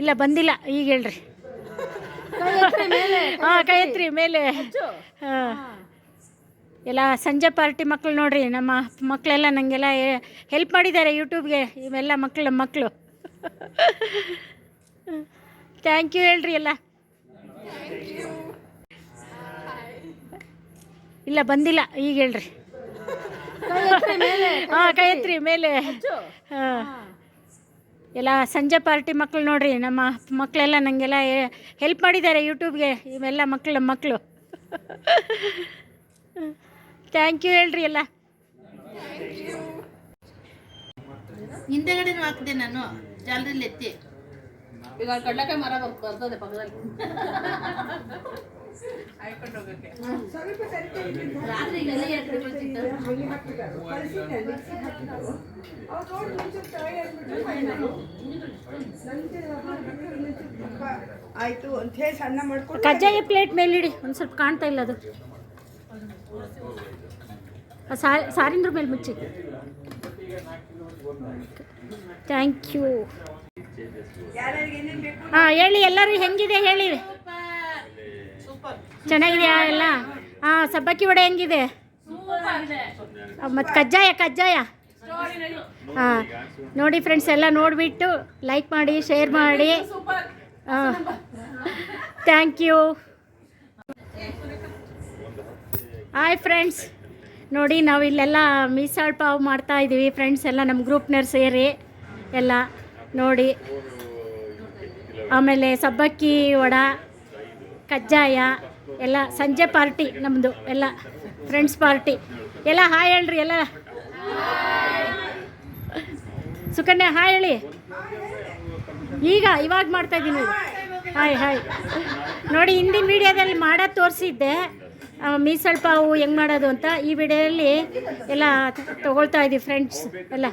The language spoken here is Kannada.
ಇಲ್ಲ ಬಂದಿಲ್ಲ. ಈಗ ಹೇಳ್ರಿ. ಹಾಂ ಕೈ ಎತ್ರಿ ಮೇಲೆ. ಹಾಂ. ಎಲ್ಲ ಸಂಜೆ ಪಾರ್ಟಿ ಮಕ್ಕಳು ನೋಡ್ರಿ ನಮ್ಮ ಮಕ್ಕಳೆಲ್ಲ ನನಗೆಲ್ಲ ಹೆಲ್ಪ್ ಮಾಡಿದ್ದಾರೆ ಯೂಟ್ಯೂಬ್ಗೆ ಇವೆಲ್ಲ ಮಕ್ಕಳು ಮಕ್ಕಳು ಥ್ಯಾಂಕ್ ಯು ಹೇಳ್ರಿ ಎಲ್ಲ. ಇಲ್ಲ ಬಂದಿಲ್ಲ ಈಗ ಹೇಳ್ರಿ. ಹಾಂ ಕೈ ಎತ್ರಿ ಮೇಲೆ. ಹಾಂ. ಎಲ್ಲ ಸಂಜೆ ಪಾರ್ಟಿ ಮಕ್ಕಳು ನೋಡ್ರಿ ನಮ್ಮ ಮಕ್ಕಳೆಲ್ಲ ನನಗೆಲ್ಲ ಹೆಲ್ಪ್ ಮಾಡಿದ್ದಾರೆ ಯೂಟ್ಯೂಬ್ಗೆ ಇವೆಲ್ಲ ಮಕ್ಕಳು ನಮ್ಮ ಮಕ್ಕಳು ಥ್ಯಾಂಕ್ ಯು ಹೇಳ್ರಿ ಎಲ್ಲ. ಹಿಂದೆಗಡೆನೂ ಹಾಕಿದೆ ನಾನು ಜಾಲರಿಲಿ ಎತ್ತಿ. ಈಗ ಕಡ್ಲಕ್ಕೆ ಮರ ಬರ್- ಬರ್ತದೆ ಪಕ್ಕದಲ್ಲಿ. ರಾತ್ರಿ. ಆಯ್ತು ಅಂತ ಹೇಳಿ ಸಣ್ಣ ಮಾಡ್ಕೊಂಡು ಕಜ್ಜಾಯ ಪ್ಲೇಟ್ ಮೇಲಿಡಿ ಒಂದು ಸ್ವಲ್ಪ ಕಾಣ್ತಾ ಇಲ್ಲ ಅದು. ಸಾರಿಂದ್ರ ಮೇಲೆ ಮುಚ್ಚಿ. ಥ್ಯಾಂಕ್ ಯು ಹಾಂ ಹೇಳಿ ಎಲ್ಲರೂ ಹೆಂಗಿದೆ ಹೇಳಿ. ಚೆನ್ನಾಗಿದೆಯಾ ಎಲ್ಲ? ಹಾಂ ಸಬ್ಬಕ್ಕಿ ವಡೆ ಹೆಂಗಿದೆ? ಮತ್ತು ಕಜ್ಜಾಯ ಕಜ್ಜಾಯ. ಹಾಂ. ನೋಡಿ ಫ್ರೆಂಡ್ಸ್ ಎಲ್ಲ ನೋಡಿಬಿಟ್ಟು ಲೈಕ್ ಮಾಡಿ ಶೇರ್ ಮಾಡಿ. ಹಾಂ ಥ್ಯಾಂಕ್ ಯು ಹಾಯ್ ಫ್ರೆಂಡ್ಸ್ ನೋಡಿ ನಾವು ಇಲ್ಲೆಲ್ಲ ಮೀಸಾಳ್ ಪಾವ್ ಮಾಡ್ತಾ ಇದ್ದೀವಿ ಫ್ರೆಂಡ್ಸ್ ಎಲ್ಲ ನಮ್ಮ ಗ್ರೂಪ್ನವ್ರು ಸೇರಿ. ಎಲ್ಲ ನೋಡಿ. ಆಮೇಲೆ ಸಬ್ಬಕ್ಕಿ ವಡ, ಕಜ್ಜಾಯ, ಎಲ್ಲ ಸಂಜೆ ಪಾರ್ಟಿ ನಮ್ಮದು ಎಲ್ಲ ಫ್ರೆಂಡ್ಸ್ ಪಾರ್ಟಿ ಎಲ್ಲ ಹಾಯ್ ಹೇಳ್ರಿ, ಎಲ್ಲ. ಸುಕನ್ಯಾ ಹಾಯ್ ಹೇಳಿ. ಈಗ ಇವಾಗ ಮಾಡ್ತಾ ಇದ್ದೀನಿ. ಹಾಯ್ ಹಾಯ್ ನೋಡಿ ಹಿಂದಿನ ವಿಡಿಯೋದಲ್ಲಿ ಮಾಡೋದು ತೋರಿಸಿದ್ದೆ. ಮೀಸಲ್ ಪಾವು ಹೆಂಗೆ ಮಾಡೋದು ಅಂತ. ಈ ವಿಡಿಯೋದಲ್ಲಿ ಎಲ್ಲ ತಗೊಳ್ತಾ ಇದ್ದೀವಿ ಫ್ರೆಂಡ್ಸ್ ಎಲ್ಲ.